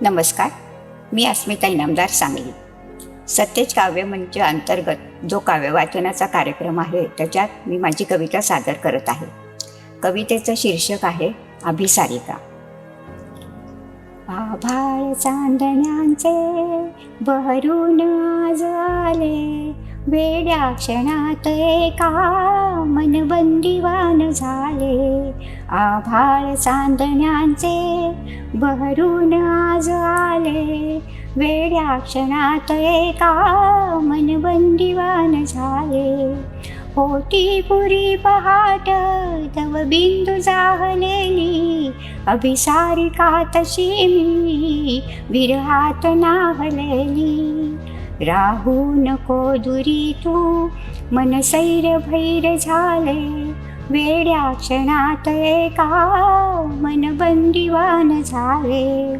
नमस्कार मी अस्मिता इनामदार सांगली सत्यज काव्य मंच अंतर्गत जो काव्य वाचनाचा कार्यक्रम आहे त्याच्यात मी माझी कविता सादर करत आहे. कवितेचं शीर्षक आहे अभिसारिका. आभाळ चांदण्यांचे बहरून झाले आले वेड्या क्षणात एका मनबंदीवान झाले. आभाळ चांदण्यांचे बहरून आज आले. वेड्या क्षणात एका मनबंदीवान झाले. होती पुरी पहाट तव बिंदू जाहलेली. अभिसारिका तशी मी विरहात नाहलेली. राहू नको दुरी तू. मन सैर भैर झाले. वेड्या क्षणात एका मन बंदिवान झाले.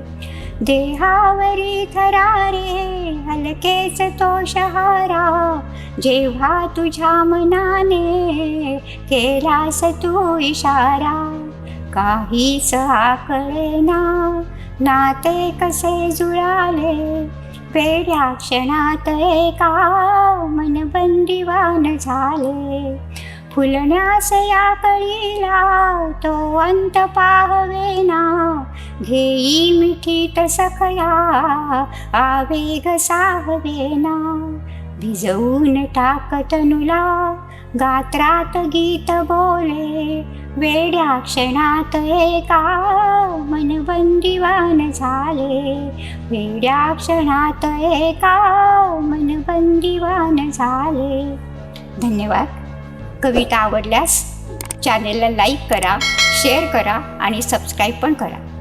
देहावरी थरारे हलकेच तो शहारा. जेव्हा तुझ्या मनाने केलास तू इशारा. काहीच आकळेना नाते कसे जुळाले. वेड्या क्षणात एका मनबंदीवान झाले. फुलण्यास या कळीला तो अंत पाहवेना घेई मिठीत सखया आवेग साहवेना भिजवून टाकतनुला गात्रात गीत बोले वेड्या क्षणात एका मनबंदीवान झाले. वेड्या क्षणात एका मनबंदीवान झाले. धन्यवाद. कविता आवडल्यास चॅनेलला लाईक करा शेअर करा आणि सबस्क्राईब पण करा.